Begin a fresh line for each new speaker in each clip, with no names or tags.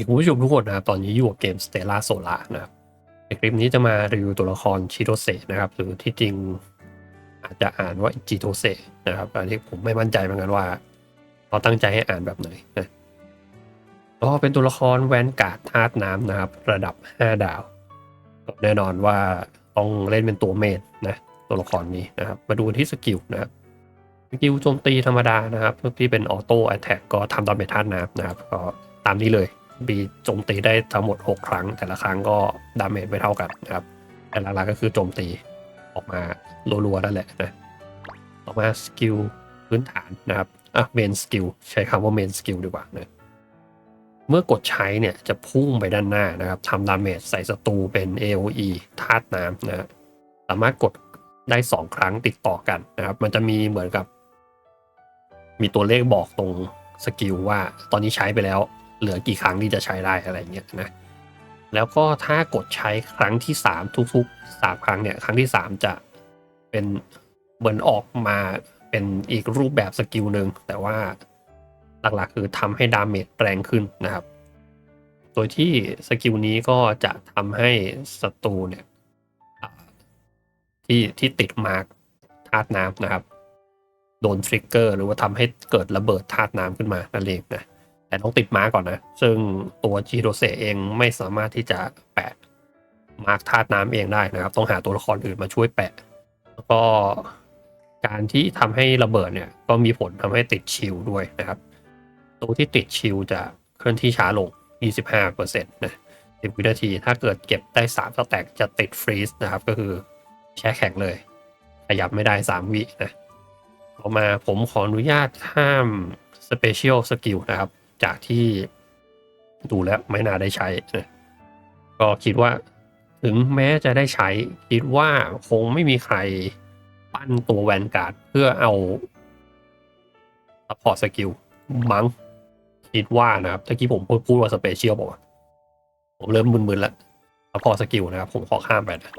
ดีคุณผู้ชมทุกคนนะครับตอนนี้อยู่กับเกม Stella Sola นะครับในคลิปนี้จะมารีวิวตัวละครชิโตเซนะครับหรือที่จริงอาจจะอ่านว่าจิโตเซนะครับอันนี้ผมไม่มั่นใจเหมือนกันว่าเขาตั้งใจให้อ่านแบบไหนนะก็เป็นตัวละครแวนการ์ดธาตุน้ำนะครับ ระดับ 5 ดาวแน่นอนว่าต้องเล่นเป็นตัวเมนนะตัวละครนี้นะครับ มาดูที่สกิลนะครับสกิลโจมตีธรรมดานะครับที่เป็นออโต้แอ t แทกก็ทำตาเป็นธาตุน้ำนะครับก็ตามนี้เลย บีโจมตีได้ทั้งหมด 6 ครั้ง แต่ละครั้งก็ดาเมจไม่เท่ากันนะครับ แต่หลักๆก็คือโจมตีออกมารัวๆนั่นแหละนะต่อมาสกิลพื้นฐานนะครับอะเมนสกิลใช้คำว่าเมนสกิลดีกว่านะเมื่อกดใช้เนี่ยจะพุ่งไปด้านหน้านะครับทำดาเมจใส่ศัตรูเป็น AOE ธาตุน้ำนะสามารถกดได้ 2 ครั้งติดต่อกันนะครับ มันจะมีเหมือนกับ มีตัวเลขบอกตรงสกิลว่าตอนนี้ใช้ไปแล้ว เหลือกี่ครั้งที่จะใช้ได้อะไรเงี้ยนะแล้วก็ถ้ากดใช้ครั้งที่ 3 ทุกๆ 3 ครั้งเนี่ย ครั้งที่ 3 จะเป็นเหมือนออกมาเป็นอีกรูปแบบสกิลหนึ่งแต่ว่าหลักๆคือทำให้ดาเมจแรงขึ้นนะครับ โดยที่สกิลนี้ก็จะทำให้ศัตรูเนี่ยที่ที่ติดมาร์กธาตุน้ำนะครับ โดนทริกเกอร์หรือว่าทำให้เกิดระเบิดธาตุน้ำขึ้นมานั่นเองนะ แต่ต้องติดม้าก่อนนะ ซึ่งตัวจิโรเซเองไม่สามารถที่จะแปะมาร์กธาตุน้ำเองได้นะครับ ต้องหาตัวละครอื่นมาช่วยแปะ แล้วก็การที่ทำให้ระเบิดเนี่ย ก็มีผลทำให้ติดชิลด้วยนะครับ ตัวที่ติดชิลจะเคลื่อนที่ช้าลง 25%นะ 10 วินาที ถ้าเกิดเก็บได้ 3 สแต็กจะติดฟรีซนะครับ ก็คือแช่แข็งเลย ขยับไม่ได้ 3 วินะ ต่อมาผมขออนุญาตห้าม Special Skill นะครับ จากที่ดูแล้วไม่น่าได้ใช้นะก็คิดว่าถึงแม้จะได้ใช้คิดว่าคงไม่มีใครปั้นตัวแวนการ์ดเพื่อเอา support skill มั้งคิดว่านะครับตะกี้ผมพูดพูดว่า special บอกว่าผมเริ่มมึนๆแล้ว support skill นะครับ ผมขอข้ามไปนะ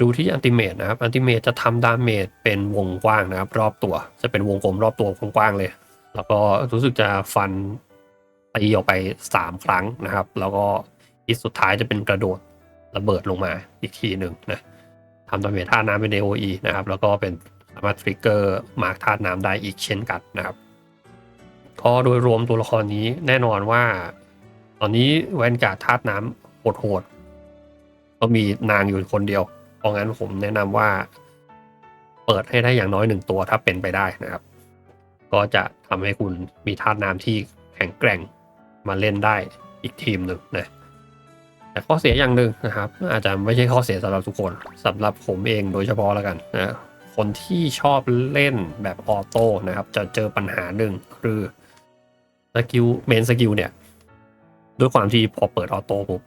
ดูที่อันติเมตนะครับอันติเมตจะทำดาเมจเป็นวงกว้างนะครับ รอบตัว จะเป็นวงกลมรอบตัวกว้างๆเลย แล้วก็รู้สึกจะฟันตีออกไป3ครั้งนะครับ แล้วก็อีกสุดท้ายจะเป็นกระโดดระเบิดลงมาอีกทีหนึ่งนะทำดาเมจท่าน้ำเป็น AOE นะครับ แล้วก็เป็นสามารถทริกเกอร์มาร์คท่าน้ำได้อีกเช่นกันนะครับ ก็โดยรวมตัวละครนี้แน่นอนว่า ตอนนี้แวนการ์ดธาตุน้ำโหดๆก็มีนางอยู่คนเดียว เพราะงั้นผมแนะนำว่า เปิดให้ได้อย่างน้อยหนึ่งตัวถ้าเป็นไปได้นะครับ ก็จะทำให้คุณมีธาตุน้ำที่แข็งแกร่งมาเล่นได้อีกทีมหนึ่งนะแต่ข้อเสียอย่างหนึ่งนะครับ อาจจะไม่ใช่ข้อเสียสำหรับทุกคนสำหรับผมเองโดยเฉพาะแล้วกันนะคนที่ชอบเล่นแบบออโต้นะครับ จะเจอปัญหาหนึ่งคือสกิลเมนสกิลเนี่ย ด้วยความที่พอเปิดออโต้ปุ๊บ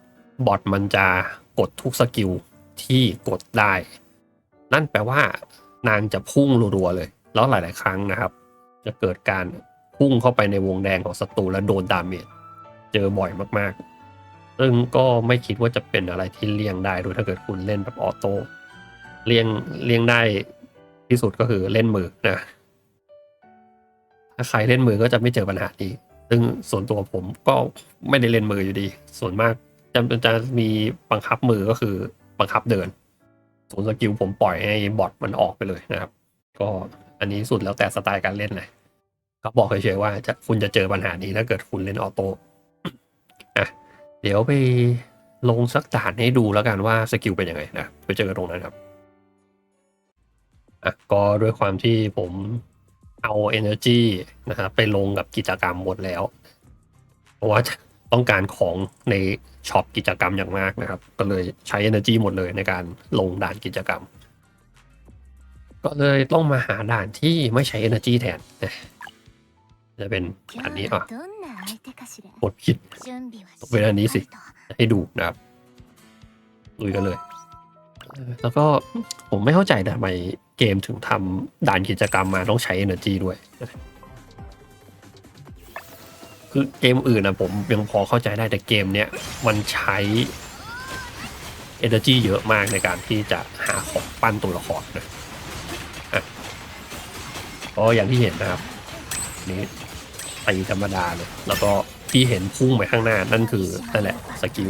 บอทมันจะกดทุกสกิลที่กดได้ นั่นแปลว่านางจะพุ่งรัวๆเลย แล้วหลาย ๆ ครั้งนะครับ จะเกิดการพุ่งเข้าไปในวงแดงของศัตรูและโดนดาเมจเจอบ่อยมากๆ ซึ่งก็ไม่คิดว่าจะเป็นอะไรที่เลี่ยงได้ด้วยถ้าเกิดคุณเล่นแบบออโต้เลี่ยงเลี่ยงได้ที่สุดก็คือเล่นมือนะ ถ้าใครเล่นมือก็จะไม่เจอปัญหานี้ ซึ่งส่วนตัวผมก็ไม่ได้เล่นมืออยู่ดี ส่วนมากจะจะมีบังคับมือก็คือบังคับเดินส่วนสกิลผมปล่อยให้บอทมันออกไปเลยนะครับ ก็ อันนี้สุดแล้วแต่สไตล์การเล่นเลยก็บอกเฉยๆว่าจะคุณจะเจอปัญหานี้ถ้าเกิดคุณเล่นออโต้อะเดี๋ยวไปลงสักด่านให้ดูแล้วกันว่าสกิลเป็นยังไงนะไปเจอกันตรงนั้นครับอะก็ด้วยความที่ผมเอา energy นะครับไปลงกับกิจกรรมหมดแล้ว เพราะว่าต้องการของในช็อปกิจกรรมอย่างมากนะครับ ก็เลยใช้ energy หมดเลยในการลงด่านกิจกรรม ก็เลยต้องมาหาด่านที่ไม่ใช้ energy แทนจะเป็นอันนี้อะกดคิด
ต้อง
เป็น
อันนี้สิ
ให้ดูนะครับลุยกันเลย แล้วก็ผมไม่เข้าใจนะทำไมเกมถึงทำด่านกิจกรรมมาต้องใช้ energy ด้วย คือเกมอื่นนะผมยังพอเข้าใจได้แต่เกมเนี้ยมันใช้ energy เยอะมากในการที่จะหาของปั้นตัวละครนะ ก็อย่างที่เห็นนะครับนี่ตีธรรมดาเลยแล้วก็ที่เห็นพุ่งไปข้างหน้านั่นคือนั่นแหละสกิล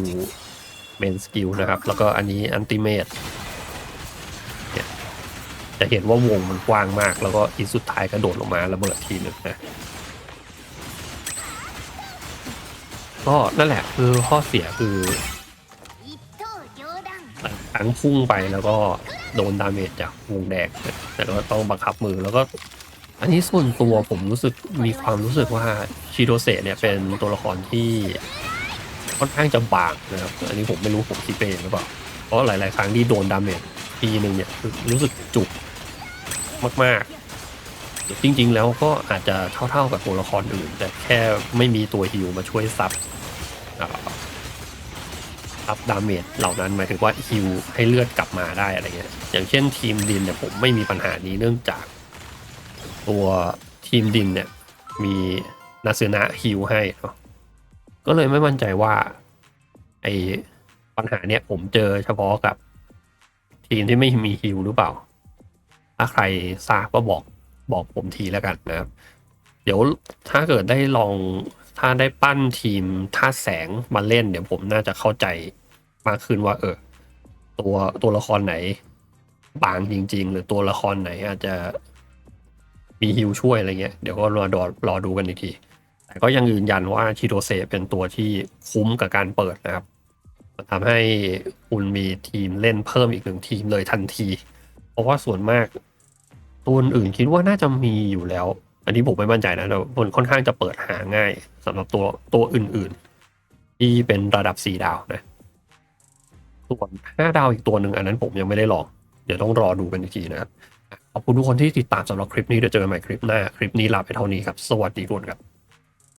เมนสกิลนะครับ แล้วก็อันนี้อันติเมตจะเห็นว่าวงมันกว้างมาก แล้วก็อีสุดท้ายก็โดดลงมาระเบิดทีหนึ่งนะก็นั่นแหละคือข้อเสียคือทั้งพุ่งไปแล้วก็โดนดาเมจจากวงแดงแต่ก็ต้องบังคับมือแล้วก็ อันนี้ส่วนตัวผมรู้สึกมีความรู้สึกว่าชิโดเซเนี่ยเป็นตัวละครที่ค่อนข้างจะบางนะครับอันนี้ผมไม่รู้ผมคิดไปเองหรือเปล่าเพราะหลาย ๆ ครั้งที่โดนดาเมจทีหนึ่งเนี่ยรู้สึกจุกมากๆ จริง ๆ แล้วก็อาจจะเท่า ๆ กับตัวละครอื่น แต่แค่ไม่มีตัวฮิวมาช่วยซับอ่าอัพดาเมจเหล่านั้นหมายถึงว่าฮิวให้เลือดกลับมาได้อะไรเงี้ยอย่างเช่นทีมดินเนี่ยผมไม่มีปัญหานี้เนื่องจาก ตัวทีมดินเนี่ย มีนาซึนะฮิวให้เนาะก็เลยไม่มั่นใจว่า ไอปัญหาเนี่ยผมเจอเฉพาะกับ ทีมที่ไม่มีฮิวหรือเปล่า ถ้าใครทราบก็บอกบอกผมทีแล้วกันนะครับ เดี๋ยวถ้าเกิดได้ลองถ้าได้ปั้นทีมท่าแสงมาเล่นเดี๋ยวผมน่าจะเข้าใจมากขึ้นว่า เออ ตัวตัวละครไหนบางจริง ๆ หรือตัวละครไหนอาจจะ มีฮิวช่วยอะไรเงี้ยเดี๋ยวก็รอดอรอดูกันอีกที แต่ก็ยังยืนยันว่าชิโดเซเป็นตัวที่คุ้มกับการเปิดนะครับมันทำให้คุณมีทีมเล่นเพิ่มอีกหนึ่งทีมเลยทันที เพราะว่าส่วนมากตัวอื่นคิดว่าน่าจะมีอยู่แล้ว อันนี้ผมไม่มั่นใจนะแต่มันค่อนข้างจะเปิดหาง่ายสำหรับตัวตัวอื่นๆ ที่เป็นระดับ 4 ดาวนะส่วน5ดาวอีกตัวหนึ่งอันนั้นผมยังไม่ได้ลอง เดี๋ยวต้องรอดูกันอีกทีนะครับ ขอบคุณทุกคนที่ติดตามสำหรับคลิปนี้เดี๋ยวเจอกันใหม่คลิปหน้า คลิปนี้ลาไปเท่านี้ครับ สวัสดีทุกคนครับ